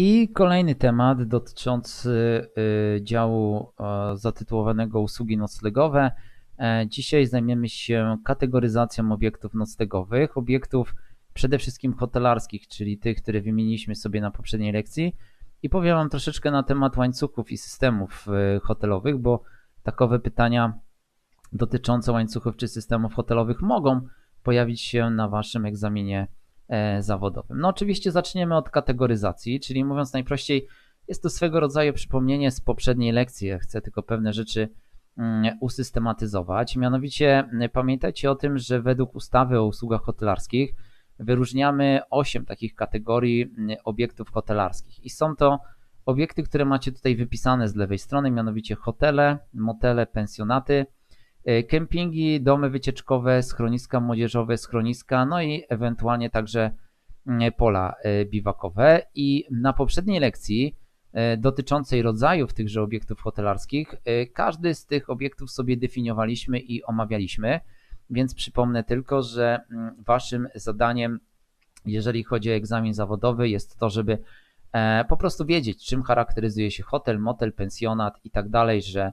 I kolejny temat dotyczący y, działu zatytułowanego usługi noclegowe. E, dzisiaj zajmiemy się kategoryzacją obiektów noclegowych, obiektów przede wszystkim hotelarskich, czyli tych, które wymieniliśmy sobie na poprzedniej lekcji. I powiem Wam troszeczkę na temat łańcuchów i systemów y, hotelowych, bo takowe pytania dotyczące łańcuchów czy systemów hotelowych mogą pojawić się na Waszym egzaminie zawodowym. No oczywiście zaczniemy od kategoryzacji, czyli mówiąc najprościej, jest to swego rodzaju przypomnienie z poprzedniej lekcji. Chcę tylko pewne rzeczy mm, usystematyzować. Mianowicie mm, pamiętajcie o tym, że według ustawy o usługach hotelarskich wyróżniamy 8 takich kategorii mm, obiektów hotelarskich i są to obiekty, które macie tutaj wypisane z lewej strony, mianowicie hotele, motele, pensjonaty, E, kempingi, domy wycieczkowe, schroniska młodzieżowe, schroniska, no i ewentualnie także mm, pola e, biwakowe. I na poprzedniej lekcji e, dotyczącej rodzajów tychże obiektów hotelarskich, każdy z tych obiektów sobie definiowaliśmy i omawialiśmy, więc przypomnę tylko, że mm, waszym zadaniem, jeżeli chodzi o egzamin zawodowy, jest to, żeby po prostu wiedzieć, czym charakteryzuje się hotel, motel, pensjonat i tak dalej, że E,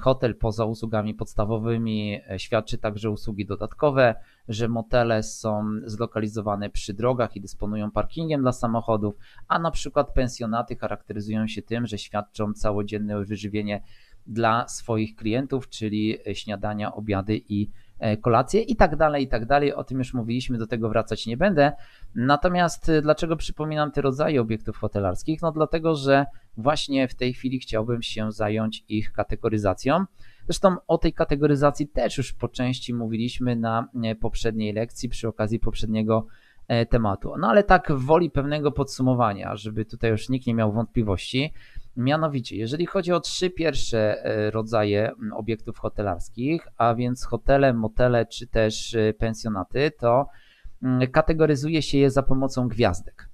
hotel poza usługami podstawowymi e, świadczy także usługi dodatkowe, że motele są zlokalizowane przy drogach i dysponują parkingiem dla samochodów, a na przykład pensjonaty charakteryzują się tym, że świadczą całodzienne wyżywienie dla swoich klientów, czyli śniadania, obiady i E, kolację i tak dalej, i tak dalej. O tym już mówiliśmy, do tego wracać nie będę. Natomiast e, dlaczego przypominam te rodzaje obiektów hotelarskich? No dlatego, że właśnie w tej chwili chciałbym się zająć ich kategoryzacją. Zresztą o tej kategoryzacji też już po części mówiliśmy na e, poprzedniej lekcji przy okazji poprzedniego tematu. No ale tak woli pewnego podsumowania, żeby tutaj już nikt nie miał wątpliwości, Mianowicie, jeżeli chodzi o trzy pierwsze e, rodzaje obiektów hotelarskich, a więc hotele, motele czy też e, pensjonaty, to kategoryzuje się je za pomocą gwiazdek.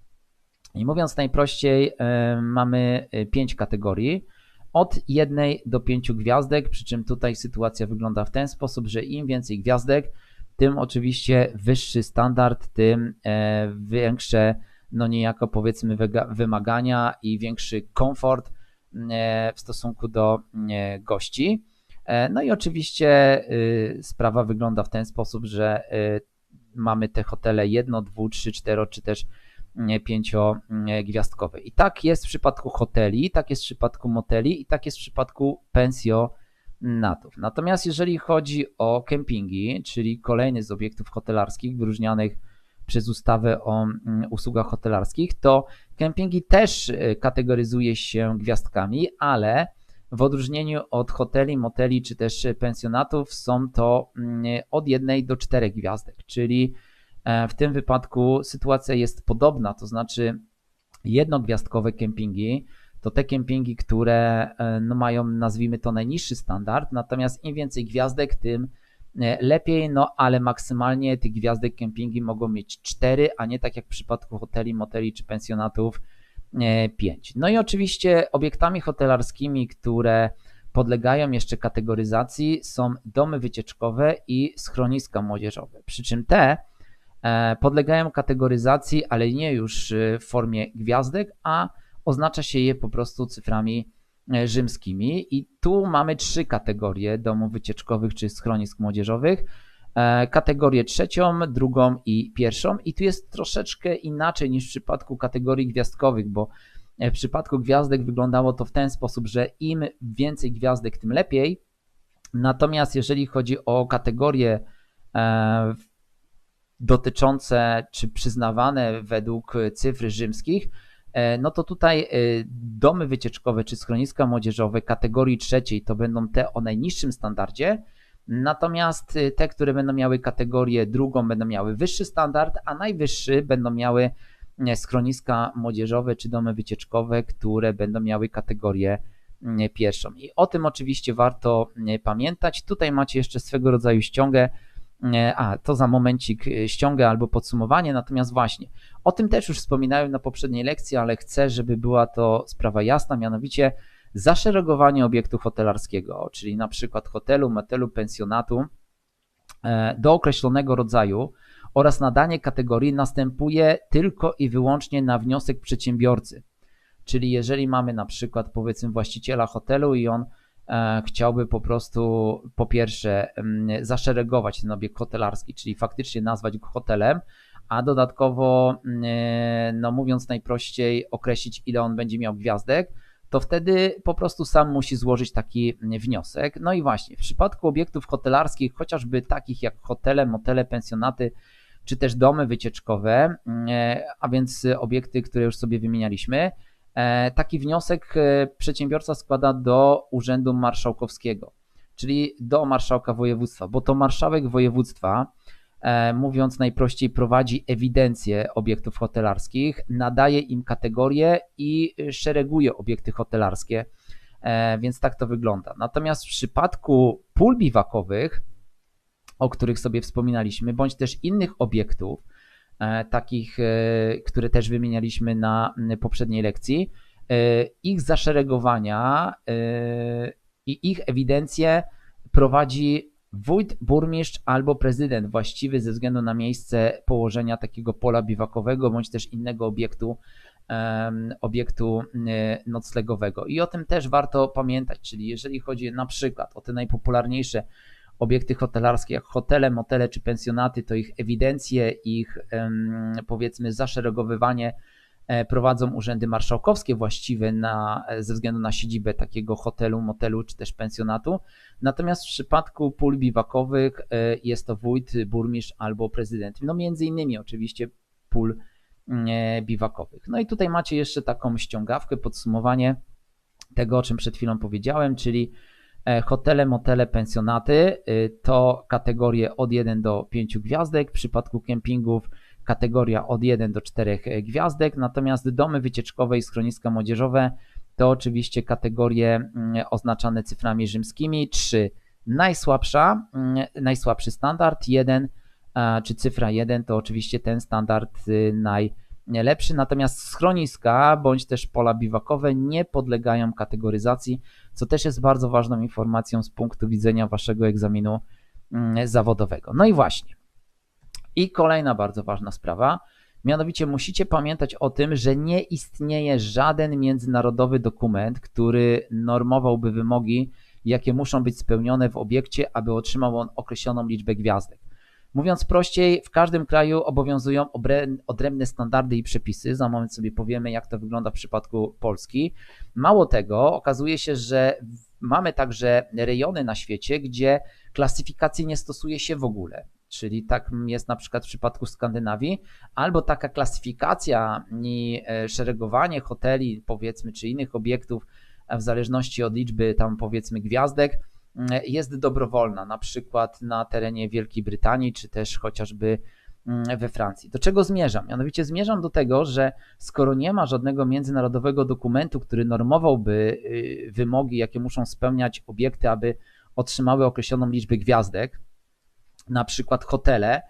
I mówiąc najprościej, e, mamy pięć kategorii. Od jednej do pięciu gwiazdek, przy czym tutaj sytuacja wygląda w ten sposób, że im więcej gwiazdek, tym oczywiście wyższy standard, tym większe no niejako powiedzmy wymagania i większy komfort e, w stosunku do e, gości. E, no i oczywiście y, sprawa wygląda w ten sposób, że y, mamy te hotele jedno, dwu, trzy, cztero, czy też pięciogwiazdkowe. I tak jest w przypadku hoteli, tak jest w przypadku moteli i tak jest w przypadku pensjonatów. Natomiast jeżeli chodzi o kempingi, czyli kolejny z obiektów hotelarskich wyróżnianych przez ustawę o mm, usługach hotelarskich, to kempingi też y, kategoryzuje się gwiazdkami, ale w odróżnieniu od hoteli, moteli czy też pensjonatów są to mm, od jednej do czterech gwiazdek, czyli w tym wypadku sytuacja jest podobna, to znaczy jednogwiazdkowe kempingi to te kempingi, które e, no, mają nazwijmy to najniższy standard, natomiast im więcej gwiazdek, tym E, lepiej, no ale maksymalnie tych gwiazdek kempingi mogą mieć 4, a nie tak jak w przypadku hoteli, moteli czy pensjonatów 5. E, no i oczywiście obiektami hotelarskimi, które podlegają jeszcze kategoryzacji są domy wycieczkowe i schroniska młodzieżowe. Przy czym te e, podlegają kategoryzacji, ale nie już w formie gwiazdek, a oznacza się je po prostu cyframi E, rzymskimi i tu mamy trzy kategorie domów wycieczkowych czy schronisk młodzieżowych. E, kategorię trzecią, drugą i pierwszą i tu jest troszeczkę inaczej niż w przypadku kategorii gwiazdkowych, bo e, w przypadku gwiazdek wyglądało to w ten sposób, że im więcej gwiazdek, tym lepiej. Natomiast jeżeli chodzi o kategorie dotyczące czy przyznawane według cyfr rzymskich, E, no to tutaj e, domy wycieczkowe czy schroniska młodzieżowe kategorii trzeciej to będą te o najniższym standardzie, natomiast e, te, które będą miały kategorię drugą, będą miały wyższy standard, a najwyższy będą miały schroniska młodzieżowe czy domy wycieczkowe, które będą miały kategorię pierwszą. I o tym oczywiście warto pamiętać. Tutaj macie jeszcze swego rodzaju ściągę a, to za momencik e, ściągę albo podsumowanie, natomiast właśnie o tym też już wspominałem na poprzedniej lekcji, ale chcę, żeby była to sprawa jasna, mianowicie zaszeregowanie obiektu hotelarskiego, czyli na przykład hotelu, motelu, pensjonatu e, do określonego rodzaju oraz nadanie kategorii następuje tylko i wyłącznie na wniosek przedsiębiorcy. Czyli jeżeli mamy na przykład powiedzmy właściciela hotelu i on e, chciałby po prostu po pierwsze mm, zaszeregować ten obiekt hotelarski, czyli faktycznie nazwać go hotelem, a dodatkowo, mm, e, no mówiąc najprościej, określić ile on będzie miał gwiazdek, to wtedy po prostu sam musi złożyć taki wniosek. No i właśnie, w przypadku obiektów hotelarskich, chociażby takich jak hotele, motele, pensjonaty, czy też domy wycieczkowe, e, a więc obiekty, które już sobie wymienialiśmy, e, taki wniosek e, przedsiębiorca składa do Urzędu Marszałkowskiego, czyli do marszałka województwa, bo to marszałek województwa E, mówiąc najprościej, prowadzi ewidencję obiektów hotelarskich, nadaje im kategorie i szereguje obiekty hotelarskie, e, więc tak to wygląda. Natomiast w przypadku pól biwakowych, o których sobie wspominaliśmy, bądź też innych obiektów, e, takich, które też wymienialiśmy na poprzedniej lekcji, ich zaszeregowania i ich ewidencję prowadzi wójt, burmistrz albo prezydent właściwy ze względu na miejsce położenia takiego pola biwakowego bądź też innego obiektu, obiektu noclegowego. I o tym też warto pamiętać, czyli jeżeli chodzi na przykład o te najpopularniejsze obiekty hotelarskie, jak hotele, motele czy pensjonaty, to ich ewidencje, ich powiedzmy zaszeregowywanie E, prowadzą urzędy marszałkowskie właściwe na, e, ze względu na siedzibę takiego hotelu, motelu czy też pensjonatu. Natomiast w przypadku pól biwakowych e, jest to wójt, burmistrz albo prezydent. No między innymi oczywiście pól biwakowych. No i tutaj macie jeszcze taką ściągawkę, podsumowanie tego, o czym przed chwilą powiedziałem, czyli hotele, motele, pensjonaty to kategorie od 1 do 5 gwiazdek. W przypadku kempingów kategoria od 1 do 4 gwiazdek, natomiast domy wycieczkowe i schroniska młodzieżowe to oczywiście kategorie mm, oznaczane cyframi rzymskimi. 3 najsłabsza, mm, najsłabszy standard, 1 czy cyfra 1 to oczywiście ten standard y, najlepszy, natomiast schroniska bądź też pola biwakowe nie podlegają kategoryzacji, co też jest bardzo ważną informacją z punktu widzenia waszego egzaminu mm, zawodowego. No i właśnie, i kolejna bardzo ważna sprawa, mianowicie musicie pamiętać o tym, że nie istnieje żaden międzynarodowy dokument, który normowałby wymogi, jakie muszą być spełnione w obiekcie, aby otrzymał on określoną liczbę gwiazdek. Mówiąc prościej, w każdym kraju obowiązują odrębne standardy i przepisy. Za moment sobie powiemy, jak to wygląda w przypadku Polski. Mało tego, okazuje się, że mamy także rejony na świecie, gdzie klasyfikacji nie stosuje się w ogóle. Czyli tak jest na przykład w przypadku Skandynawii, albo taka klasyfikacja i e, szeregowanie hoteli, powiedzmy, czy innych obiektów w zależności od liczby tam powiedzmy gwiazdek jest dobrowolna, na przykład na terenie Wielkiej Brytanii, czy też chociażby mm, we Francji. Do czego zmierzam? Mianowicie zmierzam do tego, że skoro nie ma żadnego międzynarodowego dokumentu, który normowałby y, wymogi, jakie muszą spełniać obiekty, aby otrzymały określoną liczbę gwiazdek, na przykład hotele,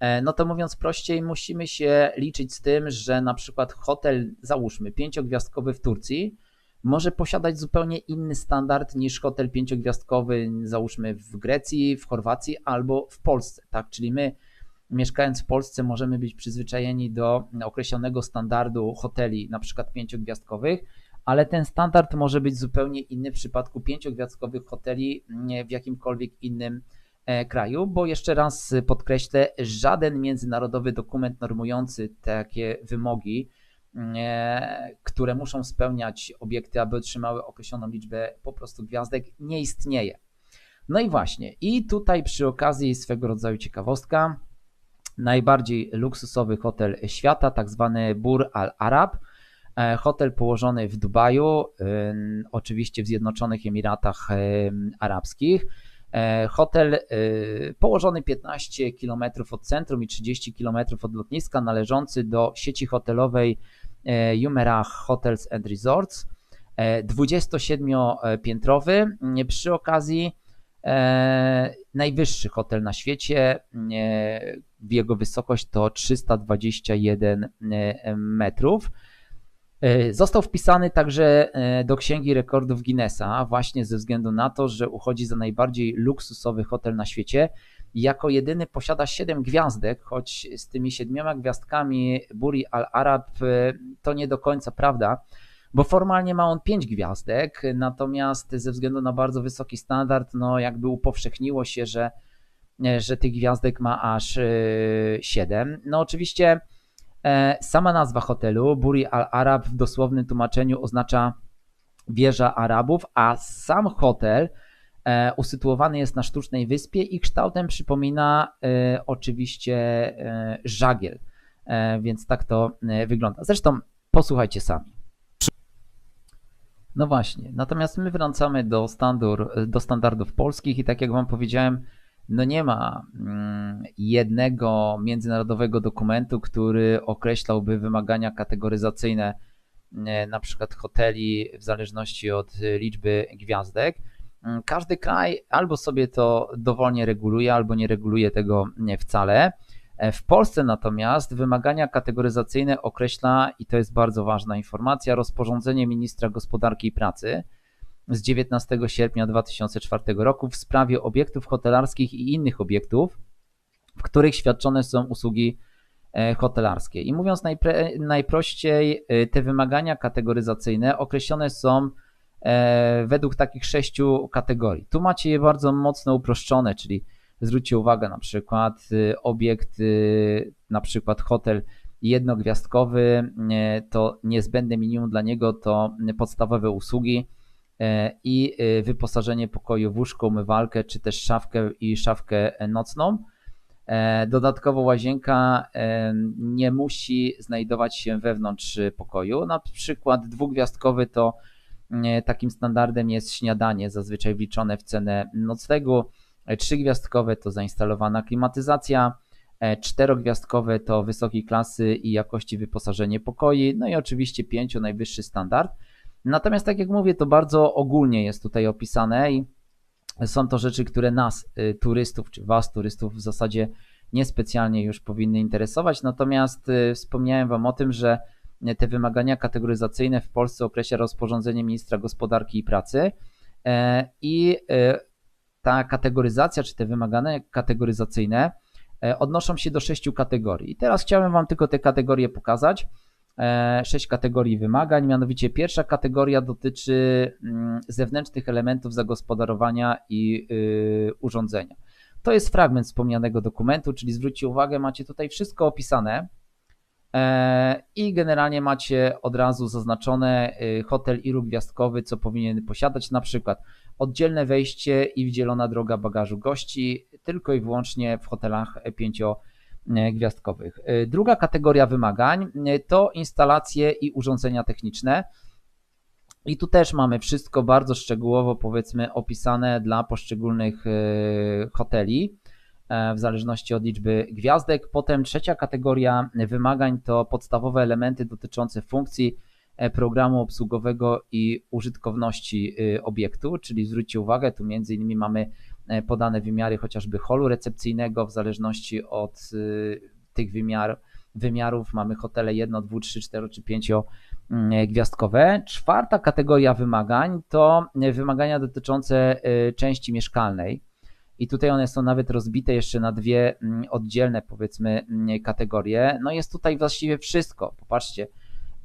e, no to mówiąc prościej, musimy się liczyć z tym, że na przykład hotel, załóżmy, pięciogwiazdkowy w Turcji, może posiadać zupełnie inny standard niż hotel pięciogwiazdkowy, załóżmy w Grecji, w Chorwacji albo w Polsce, tak? Czyli my mieszkając w Polsce możemy być przyzwyczajeni do określonego standardu hoteli, na przykład pięciogwiazdkowych, ale ten standard może być zupełnie inny w przypadku pięciogwiazdkowych hoteli w jakimkolwiek innym E, kraju, bo jeszcze raz podkreślę, żaden międzynarodowy dokument normujący takie wymogi, które muszą spełniać obiekty, aby otrzymały określoną liczbę po prostu gwiazdek, nie istnieje. No i właśnie, i tutaj przy okazji swego rodzaju ciekawostka, najbardziej luksusowy hotel świata, tak zwany Bur Al Arab, e, hotel położony w Dubaju, oczywiście w Zjednoczonych Emiratach Arabskich, E, hotel e, położony 15 km od centrum i 30 km od lotniska, należący do sieci hotelowej e, Jumerach Hotels and Resorts. 27-piętrowy. Przy okazji najwyższy hotel na świecie. Jego wysokość to 321 metrów. E, został wpisany także e, do Księgi Rekordów Guinnessa, właśnie ze względu na to, że uchodzi za najbardziej luksusowy hotel na świecie. Jako jedyny posiada 7 gwiazdek, choć z tymi siedmioma gwiazdkami Buri Al Arab e, to nie do końca prawda, bo formalnie ma on 5 gwiazdek, natomiast ze względu na bardzo wysoki standard, no jakby upowszechniło się, że, że tych gwiazdek ma aż 7. No oczywiście sama nazwa hotelu, Buri Al Arab w dosłownym tłumaczeniu oznacza wieża Arabów, a sam hotel E, usytuowany jest na sztucznej wyspie i kształtem przypomina e, oczywiście e, żagiel, więc tak to wygląda. Zresztą posłuchajcie sami. No właśnie, natomiast my wracamy do, standard, do standardów polskich i tak jak Wam powiedziałem, no nie ma mm, jednego międzynarodowego dokumentu, który określałby wymagania kategoryzacyjne na przykład hoteli w zależności od liczby gwiazdek. Mm, każdy kraj albo sobie to dowolnie reguluje, albo nie reguluje tego wcale. E, w Polsce natomiast wymagania kategoryzacyjne określa, i to jest bardzo ważna informacja, rozporządzenie ministra gospodarki i pracy z 19 sierpnia 2004 roku w sprawie obiektów hotelarskich i innych obiektów, w których świadczone są usługi e, hotelarskie. I mówiąc najprościej, e, te wymagania kategoryzacyjne określone są według takich sześciu kategorii. Tu macie je bardzo mocno uproszczone, czyli zwróćcie uwagę na przykład y, obiekt, y, na przykład hotel jednogwiazdkowy, y, to niezbędne minimum dla niego to podstawowe usługi i wyposażenie pokoju w łóżko, umywalkę, czy też szafkę i szafkę nocną. E, dodatkowo łazienka nie musi znajdować się wewnątrz pokoju. Na przykład dwugwiazdkowy to Takim standardem jest śniadanie, zazwyczaj wliczone w cenę noclegu. E, trzygwiazdkowe to zainstalowana klimatyzacja, e, czterogwiazdkowe to wysokiej klasy i jakości wyposażenie pokoi, no i oczywiście pięcio najwyższy standard. Natomiast tak jak mówię, to bardzo ogólnie jest tutaj opisane i są to rzeczy, które nas, y, turystów, czy was, turystów w zasadzie niespecjalnie już powinny interesować. Natomiast y, wspomniałem wam o tym, że te wymagania kategoryzacyjne w Polsce określa rozporządzenie ministra gospodarki i pracy e, i e, ta kategoryzacja, czy te wymagania kategoryzacyjne e, odnoszą się do sześciu kategorii. I teraz chciałem Wam tylko te kategorie pokazać. Sześć kategorii wymagań, mianowicie pierwsza kategoria dotyczy mm, zewnętrznych elementów zagospodarowania i y, urządzenia. To jest fragment wspomnianego dokumentu, czyli zwróćcie uwagę, macie tutaj wszystko opisane, E, I generalnie macie od razu zaznaczone y, hotel ilu gwiazdkowy, co powinien posiadać, na przykład oddzielne wejście i wdzielona droga bagażu gości, tylko i wyłącznie w hotelach pięciogwiazdkowych. Y, druga kategoria wymagań y, to instalacje i urządzenia techniczne. I tu też mamy wszystko bardzo szczegółowo, powiedzmy, opisane dla poszczególnych hoteli. E, w zależności od liczby gwiazdek. Potem trzecia kategoria wymagań to podstawowe elementy dotyczące funkcji e, programu obsługowego i użytkowności y, obiektu, czyli zwróćcie uwagę, tu między innymi mamy e, podane wymiary chociażby holu recepcyjnego w zależności od tych wymiar, wymiarów mamy hotele 1, 2, 3, 4 czy 5 mm, gwiazdkowe. Czwarta kategoria wymagań to wymagania dotyczące części mieszkalnej i tutaj one są nawet rozbite jeszcze na dwie mm, oddzielne, powiedzmy, mm, kategorie. No jest tutaj właściwie wszystko. Popatrzcie,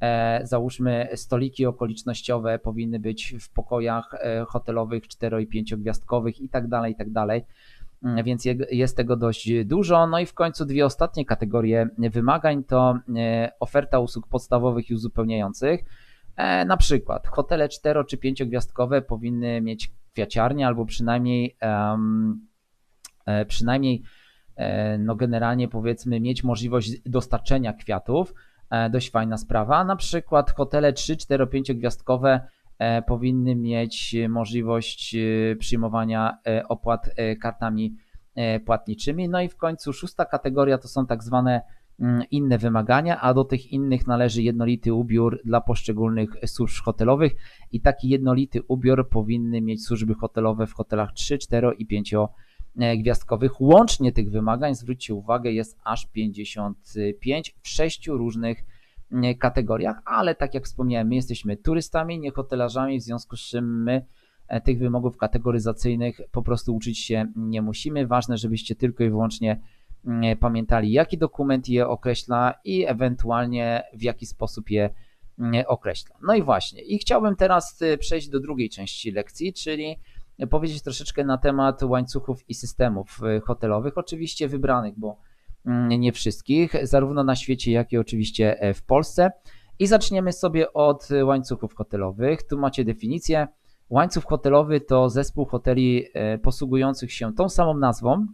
e, załóżmy stoliki okolicznościowe powinny być w pokojach e, hotelowych 4 i 5 gwiazdkowych i tak dalej, i tak dalej. Mm, więc jest tego dość dużo. No i w końcu dwie ostatnie kategorie wymagań to e, oferta usług podstawowych i uzupełniających. Na przykład hotele 4 czy 5 gwiazdkowe powinny mieć kwiaciarnię albo przynajmniej um, przynajmniej e, no generalnie powiedzmy mieć możliwość dostarczenia kwiatów. E, dość fajna sprawa. Na przykład hotele 3, 4, 5 gwiazdkowe powinny mieć możliwość przyjmowania opłat kartami płatniczymi. No i w końcu szósta kategoria to są tak zwane inne wymagania, a do tych innych należy jednolity ubiór dla poszczególnych służb hotelowych i taki jednolity ubiór powinny mieć służby hotelowe w hotelach 3, 4 i 5 e, gwiazdkowych. Łącznie tych wymagań, zwróćcie uwagę, jest aż 55 w sześciu różnych mm, kategoriach, ale tak jak wspomniałem, my jesteśmy turystami, nie hotelarzami, w związku z czym my e, tych wymogów kategoryzacyjnych po prostu uczyć się nie musimy. Ważne, żebyście tylko i wyłącznie pamiętali, jaki dokument je określa i ewentualnie w jaki sposób je określa. No i właśnie, i chciałbym teraz przejść do drugiej części lekcji, czyli powiedzieć troszeczkę na temat łańcuchów i systemów hotelowych, oczywiście wybranych, bo nie wszystkich, zarówno na świecie, jak i oczywiście w Polsce. I zaczniemy sobie od łańcuchów hotelowych. Tu macie definicję. Łańcuch hotelowy to zespół hoteli e, posługujących się tą samą nazwą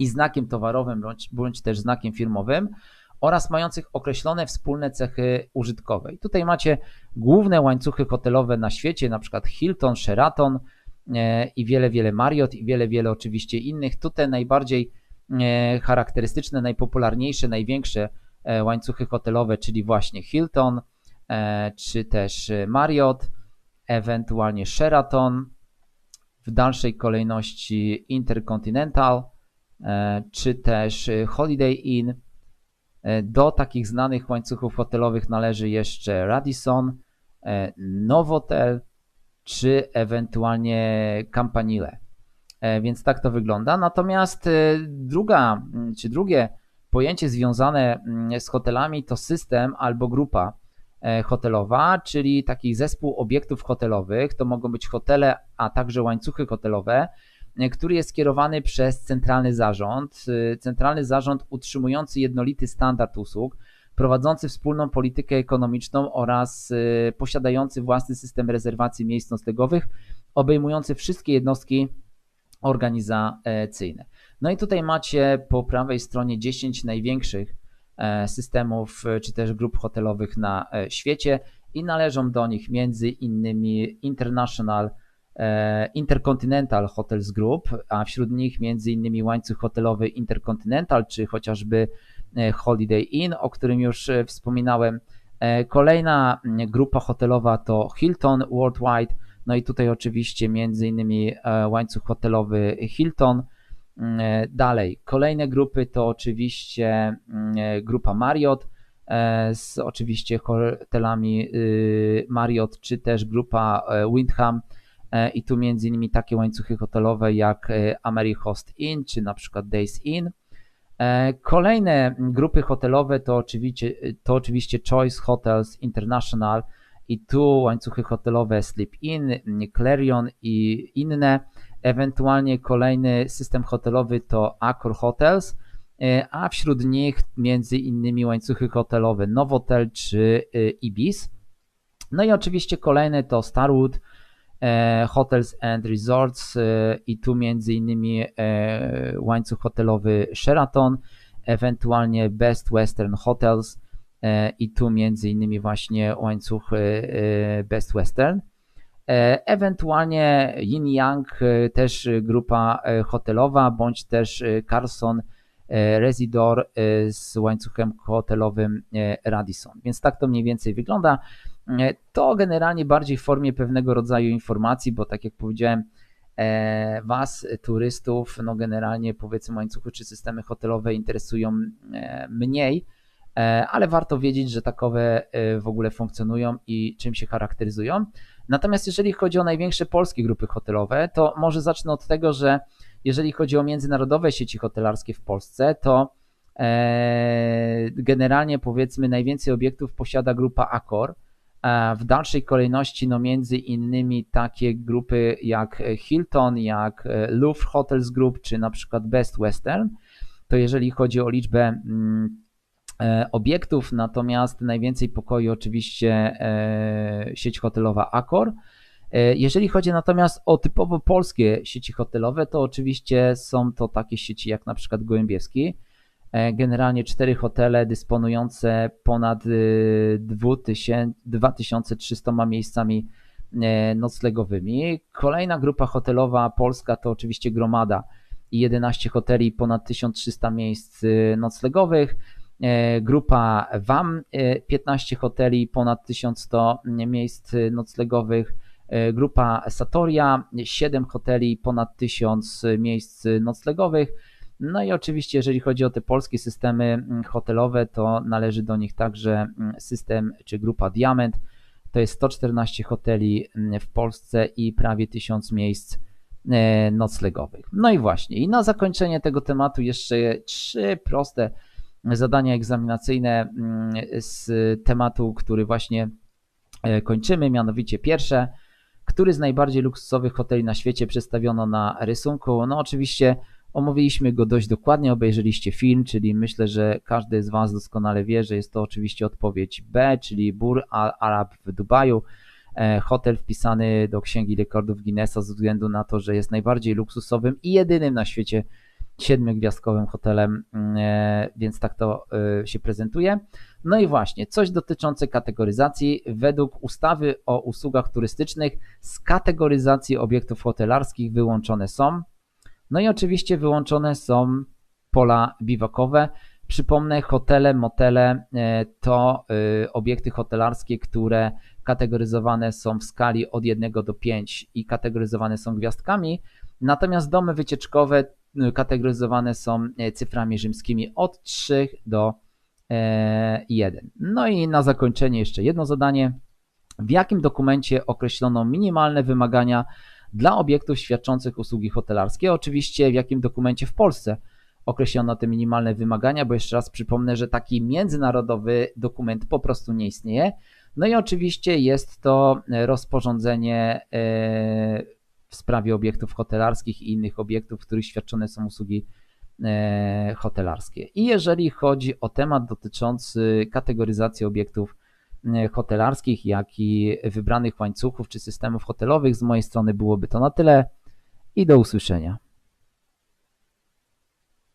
i znakiem towarowym bądź, bądź też znakiem firmowym oraz mających określone wspólne cechy użytkowe. I tutaj macie główne łańcuchy hotelowe na świecie, na przykład Hilton, Sheraton e, i wiele, wiele Marriott i wiele, wiele oczywiście innych. Tutaj najbardziej e, charakterystyczne, najpopularniejsze, największe łańcuchy hotelowe, czyli właśnie Hilton czy też Marriott ewentualnie Sheraton, w dalszej kolejności Intercontinental, e, czy też Holiday Inn. E, do takich znanych łańcuchów hotelowych należy jeszcze Radisson, e, Novotel, czy ewentualnie Campanile. Więc tak to wygląda. Natomiast druga, czy drugie pojęcie związane z hotelami to system albo grupa E, hotelowa, czyli taki zespół obiektów hotelowych. To mogą być hotele, a także łańcuchy hotelowe, e, który jest kierowany przez centralny zarząd. E, centralny zarząd utrzymujący jednolity standard usług, prowadzący wspólną politykę ekonomiczną oraz posiadający własny system rezerwacji miejsc noclegowych, obejmujący wszystkie jednostki organizacyjne. No i tutaj macie po prawej stronie 10 największych E, systemów e, czy też grup hotelowych na e, świecie i należą do nich między innymi International Intercontinental Hotels Group, a wśród nich innymi łańcuch hotelowy Intercontinental czy chociażby Holiday Inn, o którym już wspominałem. Kolejna grupa hotelowa to Hilton Worldwide, no i tutaj oczywiście innymi łańcuch hotelowy Hilton, Mm, e, dalej, kolejne grupy to oczywiście mm, e, grupa Marriott e, z oczywiście hotelami y, Marriott, czy też grupa Windham i tu między innymi takie łańcuchy hotelowe jak AmeriHost Inn, czy na przykład Days Inn. Kolejne grupy hotelowe to oczywiście, to oczywiście Choice Hotels International i tu łańcuchy hotelowe Sleep Inn, Clarion i inne. Ewentualnie kolejny system hotelowy to Accor Hotels, e, a wśród nich między innymi łańcuchy hotelowe Novotel czy e, Ibis. No i oczywiście kolejne to Starwood e, Hotels and Resorts i tu między innymi łańcuch hotelowy Sheraton, ewentualnie Best Western Hotels i tu między innymi właśnie łańcuch Best Western. E, ewentualnie Yin Yang, e, też grupa e, hotelowa, bądź też Carlson Residor z łańcuchem hotelowym Radisson. Więc tak to mniej więcej wygląda. To generalnie bardziej w formie pewnego rodzaju informacji, bo tak jak powiedziałem, Was, turystów, no generalnie powiedzmy łańcuchy czy systemy hotelowe interesują mniej, ale warto wiedzieć, że takowe w ogóle funkcjonują i czym się charakteryzują. Natomiast jeżeli chodzi o największe polskie grupy hotelowe, to może zacznę od tego, że jeżeli chodzi o międzynarodowe sieci hotelarskie w Polsce, to e, generalnie powiedzmy najwięcej obiektów posiada grupa Accor. W dalszej kolejności no między innymi takie grupy jak Hilton, jak Louvre Hotels Group czy na przykład Best Western. To jeżeli chodzi o liczbę mm, E, obiektów, natomiast najwięcej pokoi oczywiście e, sieć hotelowa Accor. E, jeżeli chodzi natomiast o typowo polskie sieci hotelowe, to oczywiście są to takie sieci jak na przykład Gołębiewski. Generalnie cztery hotele dysponujące ponad 2300 miejscami noclegowymi. Kolejna grupa hotelowa polska to oczywiście Gromada i 11 hoteli ponad 1300 miejsc noclegowych. E, grupa WAM, 15 e, hoteli, ponad 1100 miejsc noclegowych. E, grupa Satoria, 7 hoteli, ponad 1000 miejsc noclegowych. No i oczywiście, jeżeli chodzi o te polskie systemy hotelowe, to należy do nich także system czy grupa Diament. To jest 114 hoteli w Polsce i prawie 1000 miejsc noclegowych. No i właśnie, i na zakończenie tego tematu jeszcze trzy proste zadania egzaminacyjne mm, z tematu, który właśnie e, kończymy, mianowicie pierwsze. Który z najbardziej luksusowych hoteli na świecie przedstawiono na rysunku? No oczywiście omówiliśmy go dość dokładnie, obejrzeliście film, czyli myślę, że każdy z Was doskonale wie, że jest to oczywiście odpowiedź B, czyli Bur Al Arab w Dubaju. E, hotel wpisany do Księgi Rekordów Guinnessa ze względu na to, że jest najbardziej luksusowym i jedynym na świecie siedmiogwiazdkowym hotelem, mm, e, więc tak to e, się prezentuje. No i właśnie, coś dotyczące kategoryzacji. Według ustawy o usługach turystycznych z kategoryzacji obiektów hotelarskich wyłączone są. No i oczywiście wyłączone są pola biwakowe. Przypomnę, hotele, motele to obiekty hotelarskie, które kategoryzowane są w skali od 1 do 5 i kategoryzowane są gwiazdkami, natomiast domy wycieczkowe y, kategoryzowane są e, cyframi rzymskimi od 3 do 1. E, no i na zakończenie jeszcze jedno zadanie. W jakim dokumencie określono minimalne wymagania dla obiektów świadczących usługi hotelarskie? Oczywiście w jakim dokumencie w Polsce określono te minimalne wymagania, bo jeszcze raz przypomnę, że taki międzynarodowy dokument po prostu nie istnieje. No i oczywiście jest to rozporządzenie e, w sprawie obiektów hotelarskich i innych obiektów, w których świadczone są usługi e, hotelarskie. I jeżeli chodzi o temat dotyczący kategoryzacji obiektów e, hotelarskich, jak i wybranych łańcuchów czy systemów hotelowych, z mojej strony byłoby to na tyle i do usłyszenia.